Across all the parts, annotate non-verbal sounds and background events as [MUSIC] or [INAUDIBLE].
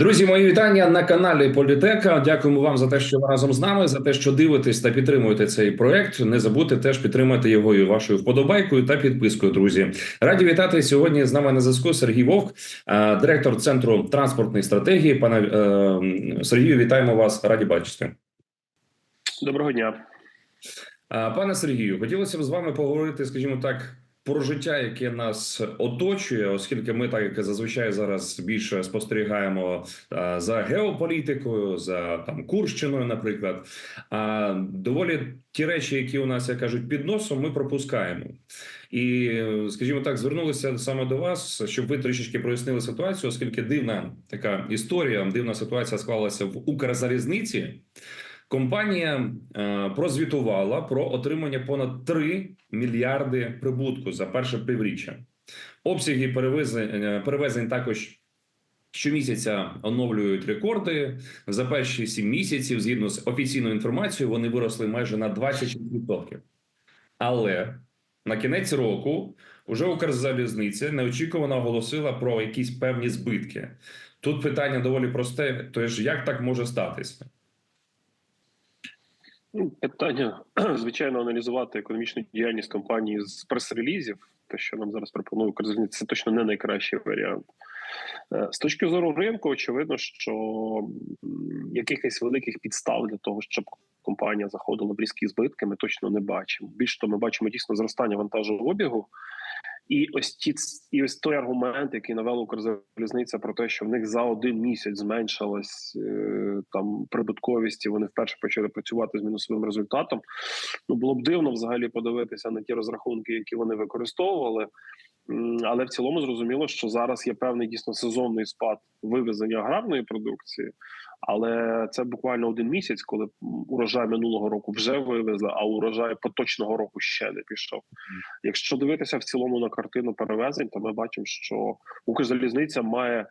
Друзі, мої вітання на каналі Політека. Дякуємо вам за те, що ви разом з нами, за те, що дивитесь та підтримуєте цей проект. Не забудьте теж підтримати його і вашою вподобайкою та підпискою. Друзі, раді вітати сьогодні. З нами на зв'язку Сергій Вовк, е, директор центру транспортної стратегії. Пане е, Сергію, вітаємо вас. Раді бачити. Доброго дня, Е, пане Сергію. Хотілося б з вами поговорити, скажімо так. Про життя, яке нас оточує, оскільки ми так як зазвичай зараз більше спостерігаємо а, за геополітикою, за там Курщиною, наприклад, а доволі ті речі, які у нас як кажуть під носом, ми пропускаємо. І, скажімо так, звернулися саме до вас, щоб ви трішечки прояснили ситуацію, оскільки дивна така історія, дивна ситуація склалася в Укрзалізниці. Компанія е, прозвітувала про отримання понад 3 мільярди прибутку за перше півріччя. Обсяги перевезень, е, перевезень також щомісяця оновлюють рекорди. За перші 7 місяців, згідно з офіційною інформацією, вони виросли майже на 26%. Але на кінець року вже Укрзалізниця неочікувано оголосила про якісь певні збитки. Тут питання доволі просте: тож як так може статися? Ну, питання [CLEARS THROAT] звичайно аналізувати економічну діяльність компанії з прес-релізів. Те, що нам зараз пропонує Укрзалізниця, це точно не найкращий варіант. Е, З точки зору ринку, очевидно, що якихось великих підстав для того, щоб компанія заходила в різкі збитки, ми точно не бачимо. Більш того, ми бачимо дійсно зростання вантажообігу. І ось ті і ось той аргумент, який навела Укрзалізниця про те, що в них за один місяць зменшилась е, там прибутковість, і вони вперше почали працювати з мінусовим результатом. Ну було б дивно взагалі подивитися на ті розрахунки, які вони використовували. Але в цілому зрозуміло, що зараз є певний дійсно сезонний спад вивезення аграрної продукції, але це буквально один місяць, коли урожай минулого року вже вивезли, а урожай поточного року ще не пішов. Якщо дивитися в цілому на картину перевезень, то ми бачимо, що Укрзалізниця має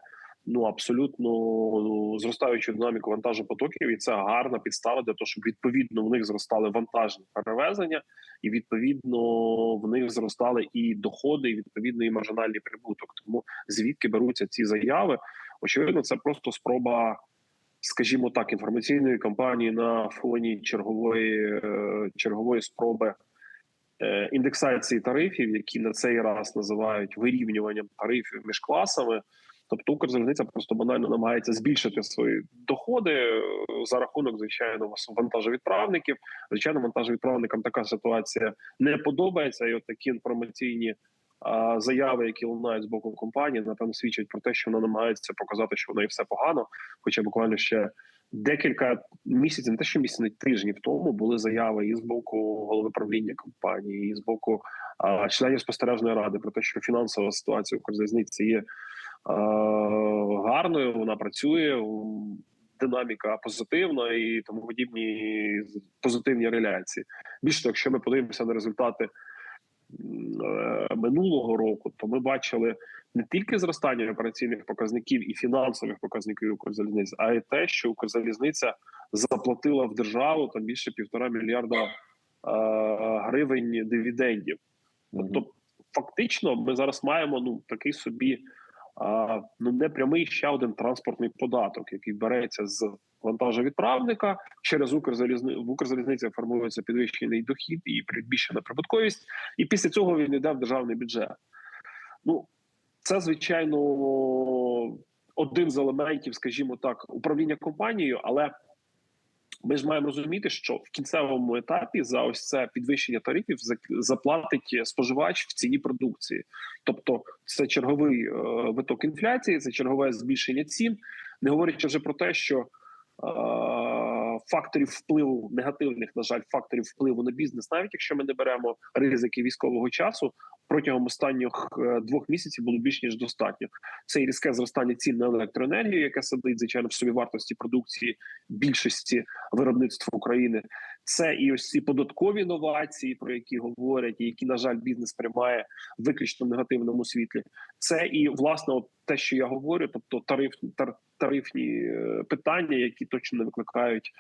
ну абсолютно ну, зростаючу динаміку вантажопотоків, і це гарна підстава для того, щоб відповідно в них зростали вантажні перевезення, і відповідно в них зростали і доходи, і відповідно і маржинальний прибуток. Тому звідки беруться ці заяви? Очевидно, це просто спроба. Скажімо так, інформаційної кампанії на фоні чергової е, чергової спроби е, індексації тарифів, які на цей раз називають вирівнюванням тарифів між класами. Тобто Укрзалізниця просто банально намагається збільшити свої доходи е, за рахунок, звичайно, вантажовідправників. Звичайно, вантажовідправникам така ситуація не подобається, і от такі інформаційні заяви, які лунають з боку компанії, напевно, свідчать про те, що вона намагається показати, що в неї все погано. Хоча буквально ще декілька місяців, не те, що місяців, тижнів тому були заяви і з боку голови правління компанії, і з боку а, членів спостережної ради про те, що фінансова ситуація Укрзалізниці є гарною, вона працює. Динаміка позитивна і тому подібні позитивні реляції. Більше якщо ми подивимося на результати минулого року, то ми бачили не тільки зростання операційних показників і фінансових показників Укрзалізниці, а й те, що Укрзалізниця заплатила в державу там більше півтора мільярда е, гривень дивідендів. Тобто, фактично, ми зараз маємо ну такий собі а, ну непрямий ще один транспортний податок, який береться з вантажовідправника. Через Укрзалізни... в Укрзалізниці формується підвищений дохід і підбільшена прибутковість, і після цього він йде в державний бюджет. Ну це звичайно один з елементів, скажімо так, управління компанією, але ми ж маємо розуміти, що в кінцевому етапі за ось це підвищення тарифів заплатить споживач в ціні продукції, тобто це черговий е, виток інфляції, це чергове збільшення цін, не говорячи вже про те, що факторів впливу негативних, на жаль, факторів впливу на бізнес, навіть якщо ми не беремо ризики військового часу, протягом останніх е, двох місяців було більш ніж достатньо. Це і різке зростання цін на електроенергію, яке сидить звичайно в собі вартості продукції більшості виробництв України. Це і ось ці податкові новації, про які говорять, і які на жаль бізнес приймає виключно в негативному світлі. Це і власне те, що я говорю, тобто тариф тар, тарифні е, питання, які точно не викликають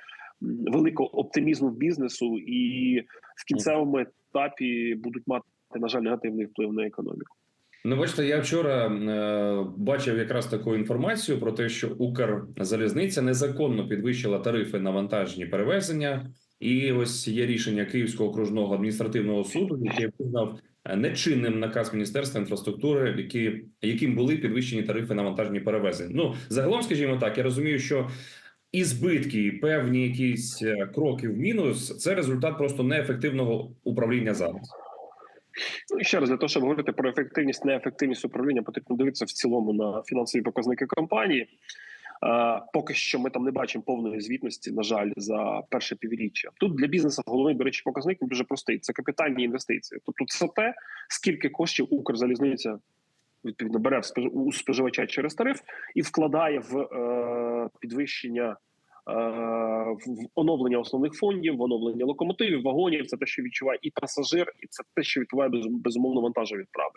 великого оптимізму в бізнесу, і в кінцевому етапі будуть мати на жаль негативний вплив на економіку. Ну, бачите, я вчора е, бачив якраз таку інформацію про те, що Укрзалізниця незаконно підвищила тарифи на вантажні перевезення, і ось є рішення Київського окружного адміністративного суду, який визнав нечинним наказ Міністерства інфраструктури, які, яким були підвищені тарифи на вантажні перевезення. Ну загалом, скажімо так, я розумію, що і збитки, і певні якісь е, кроки в мінус це результат просто неефективного управління зараз. Ну, і ще раз для того, щоб говорити про ефективність, неефективність управління, потрібно дивитися в цілому на фінансові показники компанії. Е, поки що ми там не бачимо повної звітності, на жаль, за перше півріччя. Тут для бізнесу головний, до речі, показник дуже простий: це капітальні інвестиції. Тобто, це те, скільки коштів Укрзалізниця відповідно бере у споживача через тариф і вкладає в е, підвищення. е, В оновлення основних фондів, в оновлення локомотивів, вагонів, це те, що відчуває і пасажир, і це те, що відбуває без- безумовно вантажові відправи.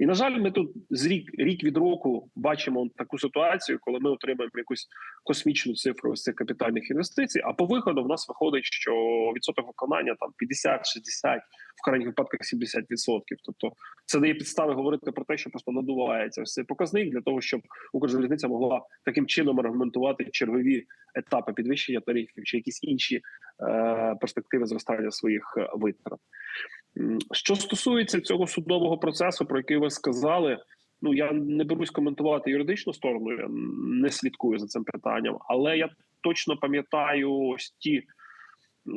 І на жаль, ми тут з рік рік від року бачимо таку ситуацію, коли ми отримаємо якусь космічну цифру з цих капітальних інвестицій. А по виходу в нас виходить, що відсоток виконання там 50-60, в крайніх випадках 70%. Тобто це дає підстави говорити про те, що просто надувається ось цей показник для того, щоб Укрзалізниця могла таким чином аргументувати чергові етапи підвищення тарифів чи якісь інші е, перспективи зростання своїх е, витрат. Що стосується цього судового процесу, про який ви сказали, ну я не берусь коментувати юридичну сторону, я не слідкую за цим питанням, але я точно пам'ятаю ось ті,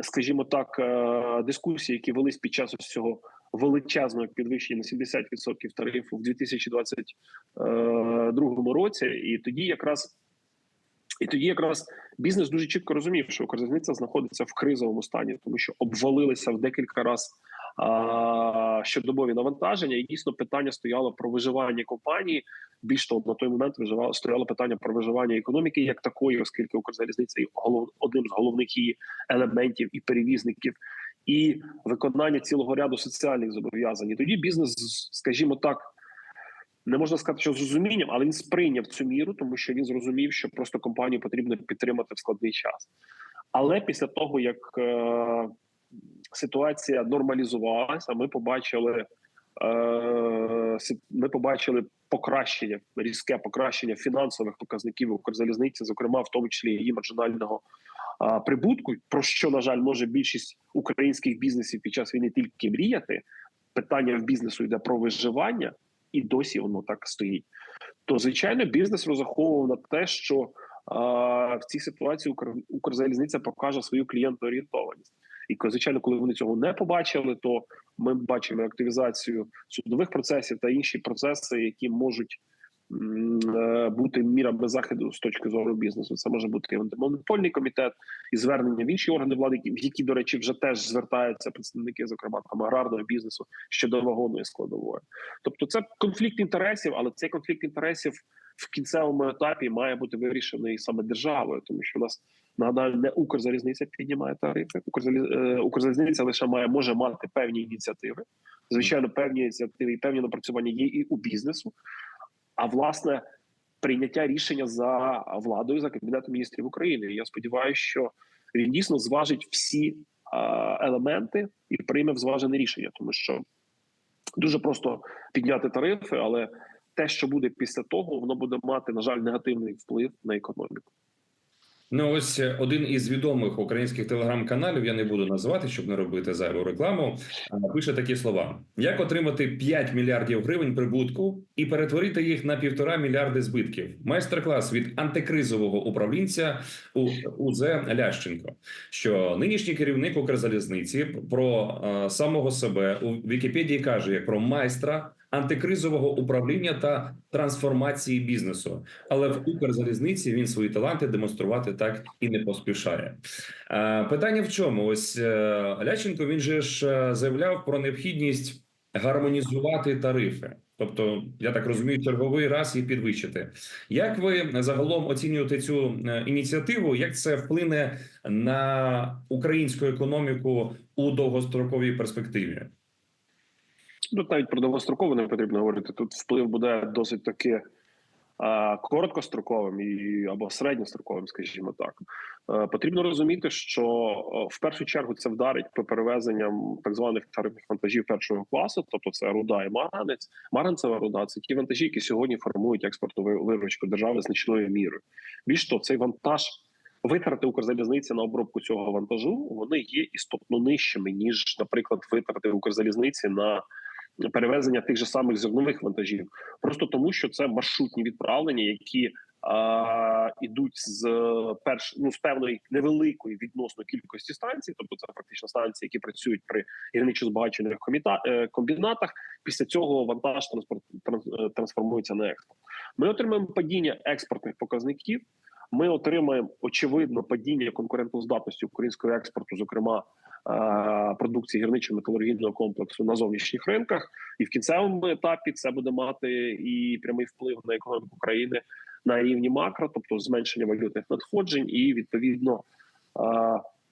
скажімо так, е, дискусії, які велись під час ось цього величезного підвищення на 70% тарифу в 2022 році, і тоді якраз. І тоді якраз бізнес дуже чітко розумів, що Укрзалізниця знаходиться в кризовому стані, тому що обвалилися в декілька разів щодобові навантаження, і дійсно питання стояло про виживання компанії. Більш того, на той момент виживало стояло питання про виживання економіки як такої, оскільки Укрзалізниця є голов, одним з головних її елементів і перевізників, і виконання цілого ряду соціальних зобов'язань. І тоді бізнес, скажімо так. Не можна сказати, що з розумінням, але він сприйняв цю міру, тому що він зрозумів, що просто компанію потрібно підтримати в складний час. Але після того, як е, ситуація нормалізувалася, ми побачили е, ми побачили покращення, різке покращення фінансових показників Укрзалізниці, зокрема в тому числі її маржинального прибутку, про що на жаль може більшість українських бізнесів під час війни тільки мріяти. Питання в бізнесу йде про виживання, і досі воно так стоїть. То звичайно, бізнес розраховував на те, що а, в цій ситуації Укр, Укрзалізниця покаже свою клієнтоорієнтованість. І звичайно, коли вони цього не побачили, то ми бачимо активізацію судових процесів та інші процеси, які можуть е, бути мірами заходу з точки зору бізнесу. Це може бути антимонопольний комітет, і звернення в інші органи влади, в які, до речі, вже теж звертаються представники, зокрема там аграрного бізнесу щодо вагонної складової. Тобто, це конфлікт інтересів, але цей конфлікт інтересів в кінцевому етапі має бути вирішений саме державою, тому що в нас нагадаю, не Укрзалізниця піднімає тарифи. Е, Укрзалізниця лише має може мати певні ініціативи. Звичайно, певні ініціативи і певні напрацювання є і у бізнесу. А власне прийняття рішення за владою за кабінетом міністрів України. Я сподіваюся, що він дійсно зважить всі елементи і прийме зважене рішення, тому що дуже просто підняти тарифи, але те, що буде після того, воно буде мати на жаль негативний вплив на економіку. Ну, ось е, один із відомих українських телеграм-каналів, я не буду називати, щоб не робити зайву рекламу. Пише такі слова: як отримати 5 мільярдів гривень прибутку і перетворити їх на півтора мільярди збитків. Майстер-клас від антикризового управлінця УЗ Лященко. Що нинішній керівник Укрзалізниці про самого себе у Вікіпедії каже як про майстра антикризового управління та трансформації бізнесу. Але в Укрзалізниці він свої таланти демонструвати так і не поспішає. Е, Питання в чому? Ось е, Ляченко він же ж е, заявляв про необхідність гармонізувати тарифи. Тобто, я так розумію, черговий раз їх підвищити. Як ви загалом оцінюєте цю ініціативу? Як це вплине на українську економіку у довгостроковій перспективі? Тут навіть про довгостроково не потрібно говорити. Тут вплив буде досить таки е, короткостроковим і або середньостроковим, скажімо так, е, потрібно розуміти, що в першу чергу це вдарить по перевезенням так званих тарифних вантажів першого класу, тобто це руда і маранець. Маранцева руда це ті вантажі, які сьогодні формують експортну виручку держави значною мірою. Більш того, цей вантаж. Витрати Укрзалізниці на обробку цього вантажу вони є істотно нижчими ніж, наприклад, витрати Укрзалізниці на перевезення тих же самих зернових вантажів, просто тому, що це маршрутні відправлення, які ідуть з перш ну з певної невеликої відносно кількості станцій, тобто це фактично станції, які працюють при гірничо збагачених е, комбінатах. Після цього вантаж е, трансформується на експорт. Ми отримаємо падіння експортних показників. Ми отримаємо очевидно падіння конкурентоздатності українського експорту, зокрема е, продукції гірничо-металургійного комплексу на зовнішніх ринках, і в кінцевому етапі це буде мати і прямий вплив на економіку країни на рівні макро, тобто зменшення валютних надходжень, і відповідно е,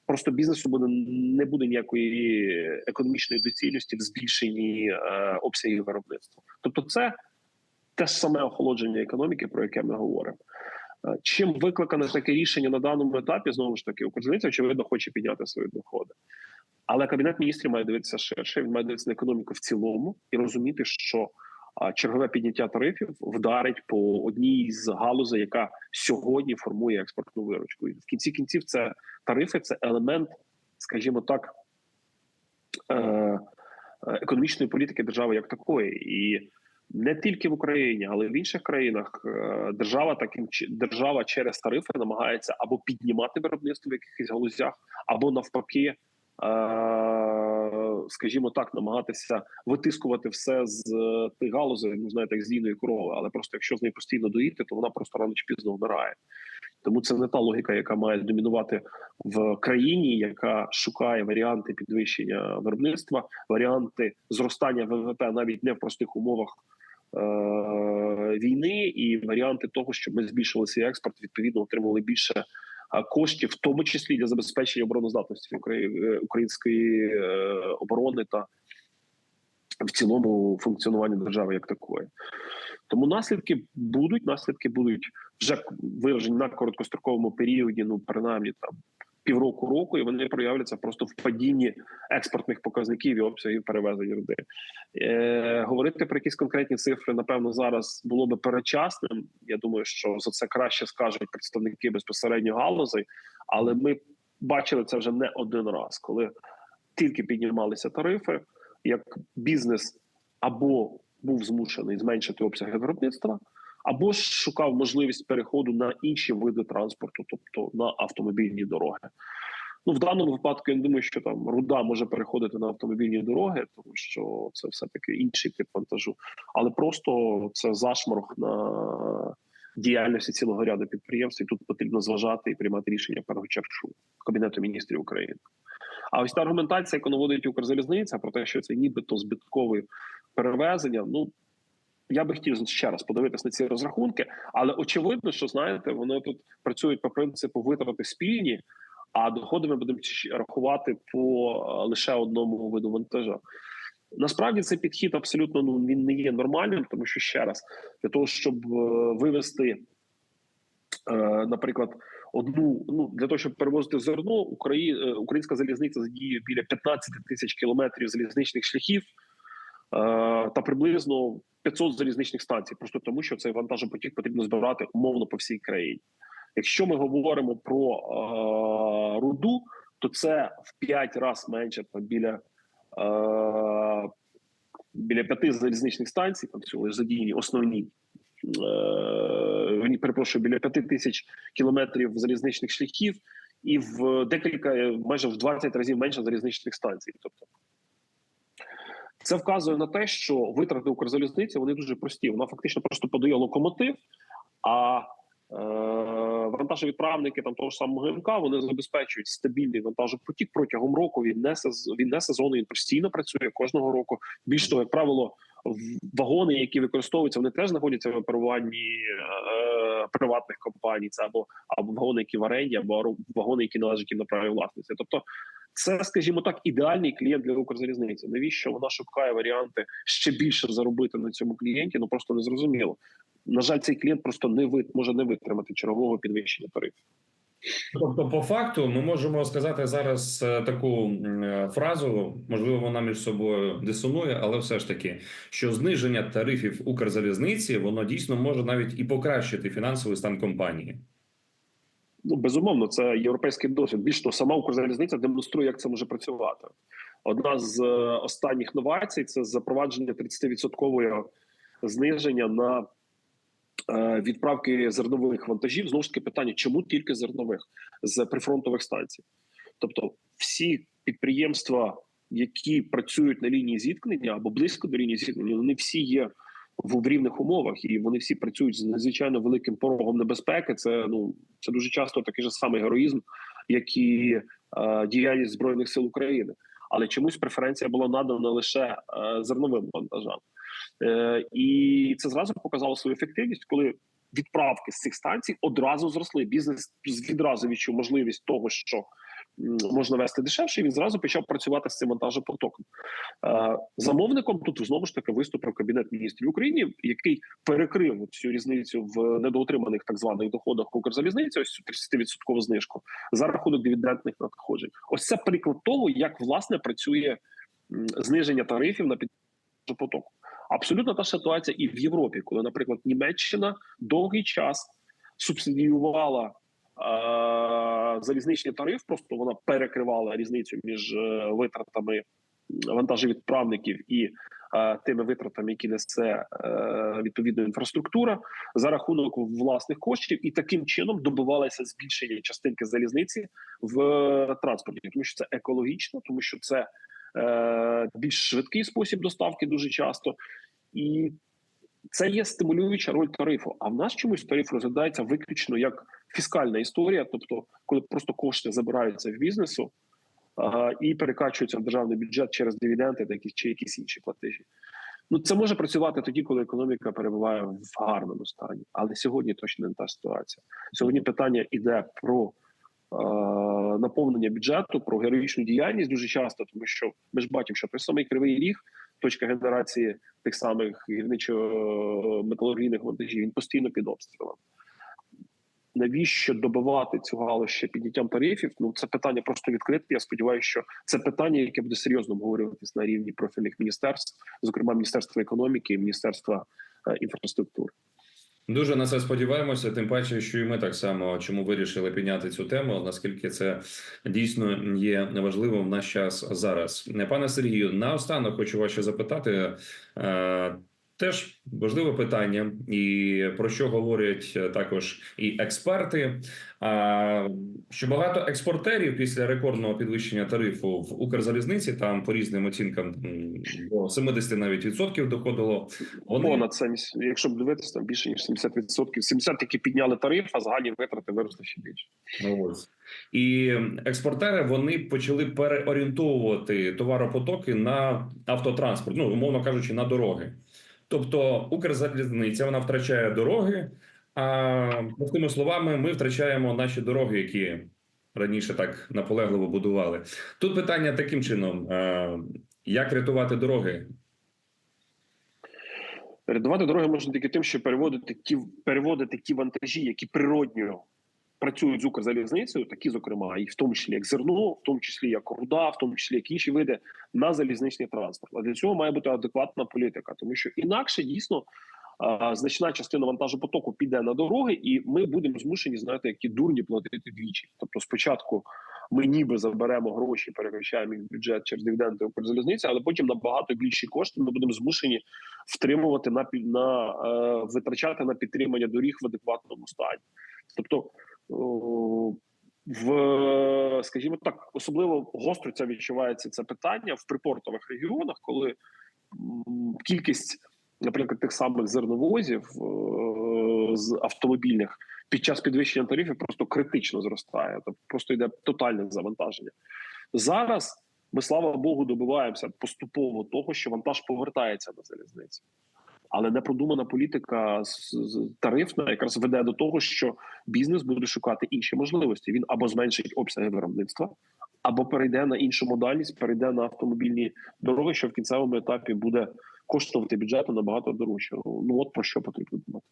просто бізнесу буде не буде ніякої економічної доцільності в збільшенні е, обсягів виробництва. Тобто, це те ж саме охолодження економіки, про яке ми говоримо. Е, Чим викликане таке рішення на даному етапі, знову ж таки, Укрзалізниця, очевидно, хоче підняти свої доходи. Але кабінет міністрів має дивитися ширше. Він має дивитися на економіку в цілому і розуміти, що чергове підняття тарифів вдарить по одній з галузей, яка сьогодні формує експортну виручку. І в кінці кінців це тарифи, це елемент, скажімо так, е, е, економічної політики держави як такої. І не тільки в Україні, але й в інших країнах е, держава таким держава через тарифи намагається або піднімати виробництво в якихось галузях, або навпаки, е, скажімо так, намагатися витискувати все з е, тих галузей, ну знаєте, як з лійної корови. Але просто якщо з нею постійно доїти, то вона просто рано чи пізно вмирає. Тому це не та логіка, яка має домінувати в країні, яка шукає варіанти підвищення виробництва, варіанти зростання ВВП навіть не в простих умовах війни, і варіанти того, щоб ми збільшили свій експорт, відповідно отримували більше е, коштів, в тому числі для забезпечення обороноздатності е, української е, оборони та в цілому функціонування держави як такої. Тому наслідки будуть, наслідки будуть вже виражені на короткостроковому періоді, ну принаймні там півроку року, і вони проявляться просто в падінні експортних показників і обсягів перевезення людей. Е, говорити про якісь конкретні цифри, напевно, зараз було би передчасним. Я думаю, що за це краще скажуть представники безпосередньо галузей, але ми бачили це вже не один раз, коли тільки піднімалися тарифи, як бізнес або був змушений зменшити обсяги виробництва, або ж шукав можливість переходу на інші види транспорту, тобто на автомобільні дороги. Ну в даному випадку я не думаю, що там руда може переходити на автомобільні дороги, тому що це все таки інший тип вантажу, але просто це зашморг на діяльності цілого ряду підприємств. І тут потрібно зважати і приймати рішення чергу кабінету міністрів України. А ось та аргументація, яку наводить Укрзалізниця, про те, що це нібито збиткове перевезення. Ну я би хотів ще раз подивитися на ці розрахунки, але очевидно, що знаєте, вони тут працюють по принципу витрати спільні, а доходи ми будемо рахувати по е, лише одному виду вантажа. Насправді цей підхід абсолютно ну він не є нормальним, тому що ще раз для того, щоб е, вивести, е, наприклад, одну ну для того, щоб перевозити зерно, Украї... українська залізниця задіює біля 15 тисяч кілометрів залізничних шляхів та приблизно 500 залізничних станцій, просто тому, що цей вантажопотік потрібно збирати умовно по всій країні. Якщо ми говоримо про е, руду, то це в 5 разів менше біля. Е, біля п'яти залізничних станцій, там всього задіяні основні е, перепрошую, біля п'яти тисяч кілометрів залізничних шляхів, і в декілька е, майже в 20 разів менше залізничних станцій. Тобто це вказує на те, що витрати Укрзалізниці вони дуже прості. Вона фактично просто подає локомотив, а е, вантажовідправники там того ж самого ГМК вони забезпечують стабільний вантажопотік протягом року. Він не він не сезонний, він постійно працює кожного року. Більш того, як правило, вагони, які використовуються, вони теж знаходяться в оперуванні е, приватних компаній. Це або або вагони, які в оренді, або вагони, які належать їм на праві власниці. Тобто Це, скажімо так, ідеальний клієнт для Укрзалізниці. Навіщо вона шукає варіанти ще більше заробити на цьому клієнті? Ну просто не зрозуміло. На жаль, цей клієнт просто не вит може не витримати чергового підвищення тарифів. Тобто, по факту, ми можемо сказати зараз е, таку е, фразу, можливо, вона між собою дисонує, але все ж таки, що зниження тарифів Укрзалізниці воно дійсно може навіть і покращити фінансовий стан компанії. Ну безумовно, це європейський досвід. Більш того, сама Укрзалізниця демонструє, як це може працювати. Одна з е, останніх новацій це запровадження 30% зниження на е, відправки зернових вантажів. Знову ж таки, питання, чому тільки зернових з прифронтових станцій? Тобто, всі підприємства, які працюють на лінії зіткнення або близько до лінії зіткнення, вони всі є в рівних умовах, і вони всі працюють з надзвичайно великим порогом небезпеки. Це ну це дуже часто такий же самий героїзм, як і е, діяльність збройних сил України. Але чомусь преференція була надана лише е, зерновим вантажам, е, і це зразу показало свою ефективність, коли відправки з цих станцій одразу зросли. Бізнес відразу відчув можливість того, що можна вести дешевше. і Він зразу почав працювати з цим вантажопотоком. Е, Замовником тут знову ж таки виступив кабінет міністрів України, який перекрив цю різницю в недоотриманих так званих доходах Укрзалізниці, ось цю 30% знижку за рахунок дивідендних надходжень. Ось це приклад того, як власне працює зниження тарифів на підпотоку. Абсолютно та ситуація і в Європі, коли, наприклад, Німеччина довгий час субсидіювала залізничний тариф, просто вона перекривала різницю між е, витратами вантажовідправників і е, тими витратами, які несе е, відповідна інфраструктура за рахунок власних коштів, і таким чином добивалися збільшення частинки залізниці в е, транспорті, тому що це екологічно, тому що це е, більш швидкий спосіб доставки дуже часто і. Це є стимулююча роль тарифу. А в нас чомусь тариф розглядається виключно як фіскальна історія, тобто, коли просто кошти забираються в бізнесу, а, і перекачуються в державний бюджет через дивіденди та якісь чи якісь інші платежі. Ну це може працювати тоді, коли економіка перебуває в гарному стані, але сьогодні точно не та ситуація. Сьогодні питання йде про наповнення бюджету, про героїчну діяльність дуже часто, тому що ми ж бачимо, що той самий кривий ріг, точка генерації тих самих гірничо-металургійних вантажів, він постійно під обстрілом навіщо добивати цю галузь ще підняттям тарифів? Ну це питання просто відкрите. Я сподіваюся, що це питання, яке буде серйозно обговорюватись на рівні профільних міністерств, зокрема міністерства економіки і міністерства е, інфраструктури. Дуже на це сподіваємося. Тим паче, що і ми так само чому вирішили підняти цю тему, наскільки це дійсно є важливим в наш час зараз. Пане Сергію, наостанок хочу вас ще запитати. Теж важливе питання, і про що говорять е, також і експерти. А що багато експортерів після рекордного підвищення тарифу в Укрзалізниці там по різним оцінкам до 70 навіть відсотків доходило. Вони Понад це якщо б дивитися, там більше ніж 70%. 70 які підняли тариф, а загальні витрати виросли ще більше. Ну, ось. І експортери вони почали переорієнтовувати товаропотоки на автотранспорт, ну умовно кажучи, на дороги. Тобто Укрзалізниця вона втрачає дороги. А простими словами, ми втрачаємо наші дороги, які раніше так наполегливо будували. Тут питання таким чином: е, як рятувати дороги? Рятувати дороги можна тільки тим, що переводити ті переводити ті вантажі, які природньо працюють з Укрзалізницею, такі, зокрема, і в тому числі як зерно, в тому числі як руда, в тому числі як інші види на залізничний транспорт. А для цього має бути адекватна політика, тому що інакше дійсно значна частина вантажопотоку піде на дороги, і ми будемо змушені знаєте, які дурні платити двічі. Тобто, спочатку ми ніби заберемо гроші, переключаємо їх в бюджет через дивіденди Укрзалізниці, але потім набагато більші кошти ми будемо змушені втримувати на на е, витрачати на підтримання доріг в адекватному стані. Тобто в, скажімо так, особливо гостро це відчувається це питання в припортових регіонах, коли кількість, наприклад, тих самих зерновозів з автомобільних під час підвищення тарифів просто критично зростає. Тобто просто йде тотальне завантаження зараз. Ми слава Богу добиваємося поступово того, що вантаж повертається на залізницю але непродумана політика тарифна якраз веде до того, що бізнес буде шукати інші можливості. Він або зменшить обсяги виробництва, або перейде на іншу модальність, перейде на автомобільні дороги, що в кінцевому етапі буде коштувати бюджету набагато дорожче. Ну от про що потрібно думати.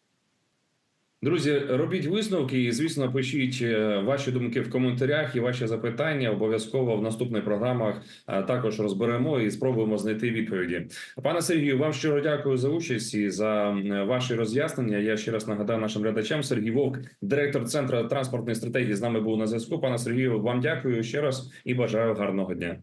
Друзі, робіть висновки і звісно пишіть е, ваші думки в коментарях і ваші запитання. Обов'язково в наступних програмах також розберемо і спробуємо знайти відповіді. Пане Сергію, вам щиро дякую за участь і за ваші роз'яснення. Я ще раз нагадаю нашим глядачам. Сергій Вовк, директор центру транспортної стратегії, з нами був на зв'язку. Пане Сергію, вам дякую ще раз і бажаю гарного дня.